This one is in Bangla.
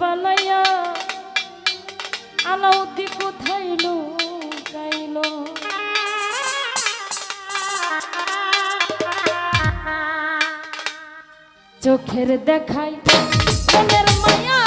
বানাইয়া আলাউদ্দি কোথায় লুকাইল চোখের দেখাই মনের মায়া